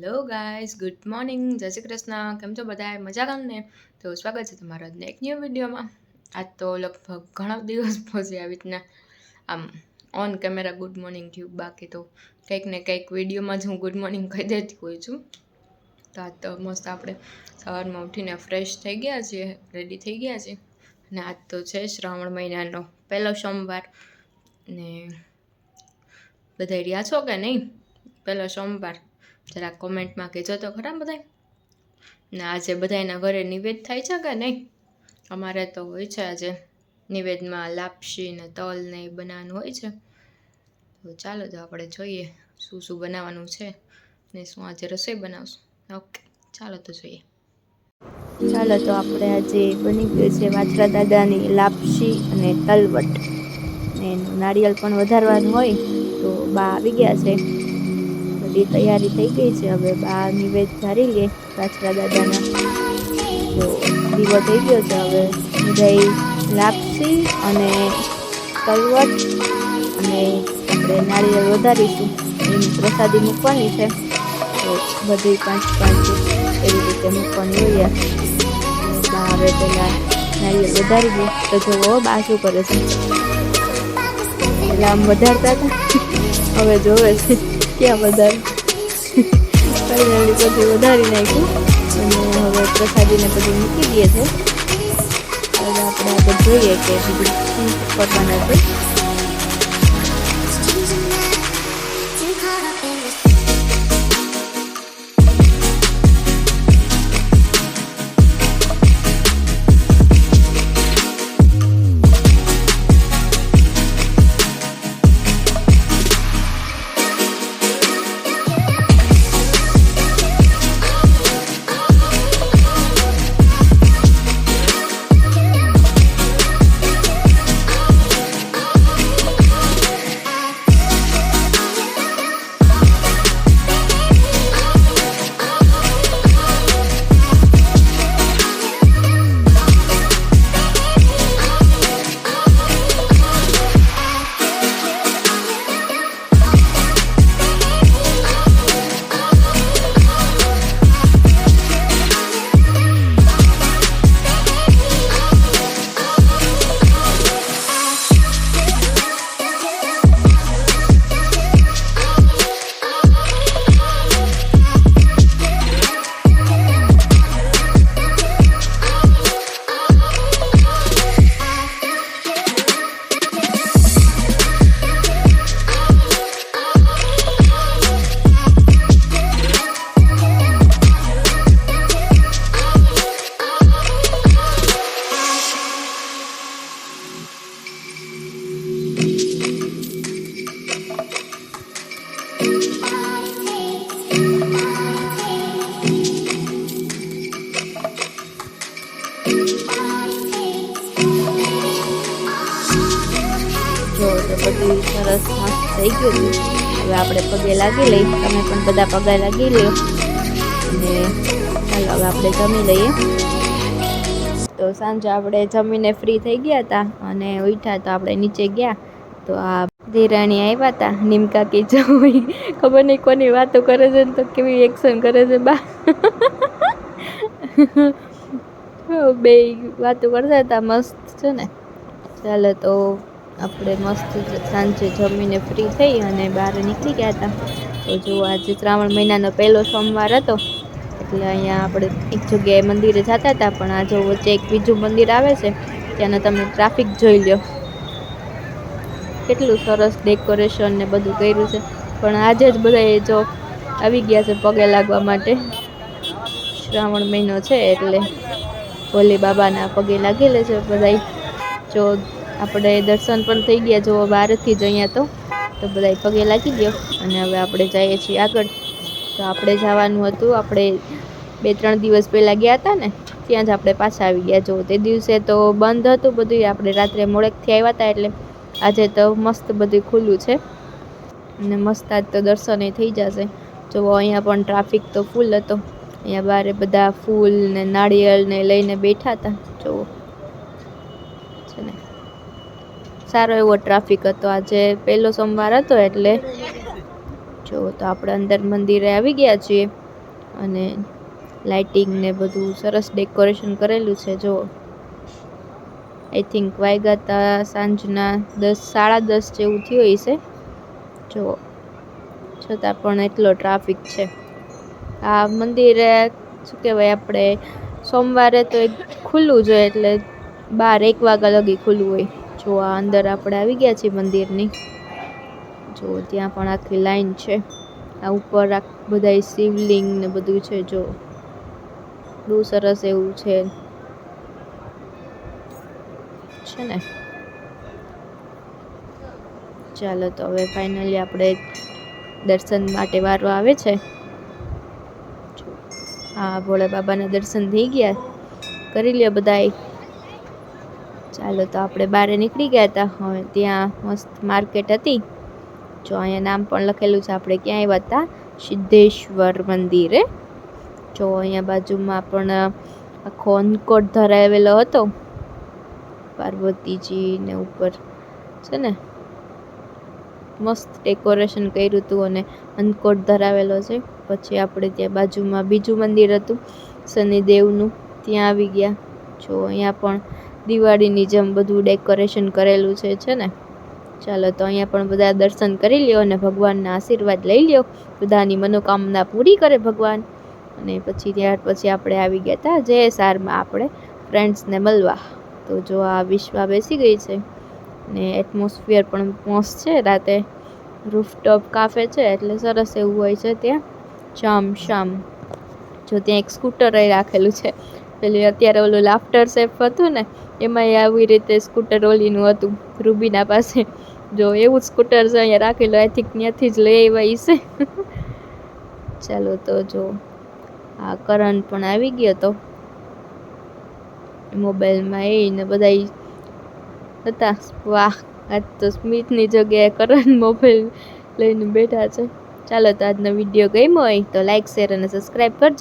Hello guys good morning જય શ્રી કૃષ્ણ. કેમ છો બધા મજા કામ ને? તો સ્વાગત છે તમારા આજના એક ન્યૂ વિડીયોમાં આજ તો લગભગ ઘણા દિવસ પછી આવી રીતના, આમ ઓન કેમેરા ગુડ મોર્નિંગ થયું. બાકી તો કંઈક ને કંઈક વિડીયોમાં જ હું ગુડ મોર્નિંગ કહી દેતી હોય છું. તો આજ તો મસ્ત આપણે સવારમાં ઉઠીને ફ્રેશ થઈ ગયા છીએ રેડી થઈ ગયા છીએ. અને આજ તો છે શ્રાવણ મહિનાનો પહેલો સોમવાર. ને બધા રહ્યા છો કે નહીં? પહેલો સોમવાર. જરા કોમેન્ટમાં કહેજો તો, ખરા બધાય? ને આજે બધાયના ઘરે નિવેદ થાય છે કે નહીં? અમારે તો હોય છે આજે નિવેદમાં લાપસી ને તલ ને એ બનાવવાનું હોય છે. તો ચાલો તો આપણે જોઈએ શું શું બનાવવાનું છે ને શું આજે રસોઈ બનાવશું. ઓકે, ચાલો તો જોઈએ. ચાલો તો આપણે આજે બની ગયું છે વાછરા દાદાની લાપસી અને તલવટ. ને એનું નારિયેળ પણ વધારવાનું હોય તો બા આવી ગયા છે. બધી તૈયારી થઈ ગઈ છે. હવે બા નિવેદ ધારી લે વાછરા દાદાના. તો દીવો થઈ ગયો છે. હવે બધા લાપસી અને કલવટ અને આપણે નાળિયેર વધારીશું. એની પ્રસાદી મૂકવાની છે. તો બધી પાંચ પાંચ એવી રીતે મૂકવાની હોય બા હવે પહેલાં નારિયેળ વધારી દે. તો જોવો બા શું કરે છે? પેલા આમ વધારતા હતા. હવે જોવે છે. ક્યાં વધારે. પરિણામી પછી વધારી નાખ્યું. અને હવે પ્રસાદીને બધું મૂકી દઈએ છે હવે આપણે આગળ જોઈએ કે બીજું શું કરવાના છે. તો બધું સરસ મસ્ત થઈ ગયું. હવે આપણે પગે લાગી લઈ તમે પણ બધા પગે લાગી લો અને ચાલો હવે આપણે જમી લઈએ. તો સાંજે આપણે જમીને ફ્રી થઈ ગયા હતા અને ઉઠ્યા તો આપણે નીચે ગયા. તો આ ધીરાણી આવ્યા હતા. નિમકા કી જોઈ ખબર નહીં કોની વાતો કરે છે ને તો કેવી એક્શન કરે છે બા. બે વાતો કરતા હતા, મસ્ત છે ને. ચાલો તો આપણે મસ્ત સાંજે જમીને ફ્રી થઈ અને બહાર નીકળી ગયા હતા. તો જો આજે શ્રાવણ મહિનાનો પહેલો સોમવાર હતો, એટલે અહીંયા આપણે એક જગ્યાએ મંદિરે જતા હતા, પણ આ જો વચ્ચે એક બીજું મંદિર આવે છે, ત્યાંનો તમે ટ્રાફિક જોઈ લો કેટલું સરસ ડેકોરેશન ને બધું કર્યું છે. પણ આજે જ બધા જો આવી ગયા છે પગે લાગવા માટે. શ્રાવણ મહિનો છે એટલે ભોલે બાબાના પગે લાગેલા છે બધા જો આપણે દર્શન પણ થઈ ગયા જો બહારથી જ અહીંયા તો. તો બધા પગે લાગી ગયો. અને હવે આપણે જઈએ છીએ આગળ. તો આપણે જવાનું હતું. આપણે બે ત્રણ દિવસ પહેલાં ગયા હતા ને, ત્યાં જ આપણે પાછા આવી ગયા જો તે દિવસે તો બંધ હતું બધું આપણે રાત્રે મોડેકથી આવ્યા હતા એટલે આજે તો મસ્ત બધું ખુલ્લું છે. અને મસ્ત આજ તો દર્શન થઈ જશે. જો અહીંયા પણ ટ્રાફિક તો ફૂલ હતો. અહીંયા બારે બધા ફૂલ ને નાળિયેર ને લઈને બેઠા હતા. જુઓ છે ને? સારો એવો ટ્રાફિક હતો. આજે પહેલો સોમવાર હતો એટલે જો તો આપણે અંદર મંદિરે આવી ગયા છીએ અને લાઇટિંગ ને બધું સરસ ડેકોરેશન કરેલું છે જો આઈ થિંક વાગ્યા હતા સાંજના દસ, સાડા દસ જેવું થયું હશે. જો છતાં પણ એટલો ટ્રાફિક છે. આ મંદિરે શું કહેવાય, આપણે સોમવારે તો એક ખુલ્લું જ હોય એટલે બાર, એક વાગ્યા લગી ખુલ્લું હોય. જો આ અંદર આપણે આવી ગયા છીએ મંદિરની. જો ત્યાં પણ આખી લાઈન છે. આ ઉપર આ બધા શિવલિંગ ને બધું છે જો. બહુ સરસ એવું છે. છે ને? ચાલો તો હવે ફાઇનલી આપણે દર્શન માટે વારો આવે છે. હા ભોળા બાબાના દર્શન થઈ ગયા. કરી લ્યો બધાય. ચાલો તો આપણે બહાર નીકળી ગયા હતા હવે ત્યાં મસ્ત માર્કેટ હતી. જો અહીંયા નામ પણ લખેલું છે, આપણે ક્યાં આવ્યા હતા સિદ્ધેશ્વર મંદિરે જો અહીંયા બાજુમાં પણ આખો અનકોટ ધરાવેલો હતો. પાર્વતીજીને ઉપર, છે ને? મસ્ત ડેકોરેશન કર્યું હતું અને અનકોટ ધરાવેલો છે. પછી આપણે ત્યાં બાજુમાં બીજું મંદિર હતું, શનિદેવનું. ત્યાં આવી ગયા. જો અહીંયા પણ દિવાળીની જેમ બધું ડેકોરેશન કરેલું છે છે ને? ચાલો તો અહીંયા પણ બધા દર્શન કરી લ્યો અને ભગવાનના આશીર્વાદ લઈ લ્યો. બધાની મનોકામના પૂરી કરે ભગવાન. અને પછી ત્યાર પછી આપણે આવી ગયા હતા જય સારમાં આપણે ફ્રેન્ડ્સને મળવા. તો જો આ વિશ્વા બેસી ગઈ છે ને એટમોસ્ફિયર પણ મોસ્ટ છે. રાતે રૂફટોપ કાફે છે એટલે સરસ એવું હોય છે ત્યાં. શામ શામ જો ત્યાં એક સ્કૂટર રાખેલું છે. પેલી અત્યારે ઓલું લાફ્ટર સેફ હતું ને એમાંય આવી રીતે સ્કૂટર ઓલીનું હતું, રૂબીના પાસે. જો એવું સ્કૂટર છે અહીંયા રાખેલું આઈ થિંક ત્યાંથી જ લઈ આવ્યા છે. ચાલો તો જો, આ કરણ પણ આવી ગયો તો. મોબાઈલમાં એ ને બધા હતા. વાહ, આજ તો સ્મિતની જગ્યાએ કરણ મોબાઈલ લઈને બેઠા છે. ચાલો તો આજનો વીડિયો ગમ્યો હોય તો લાઈક શેર અને સબસ્ક્રાઈબ કરજો.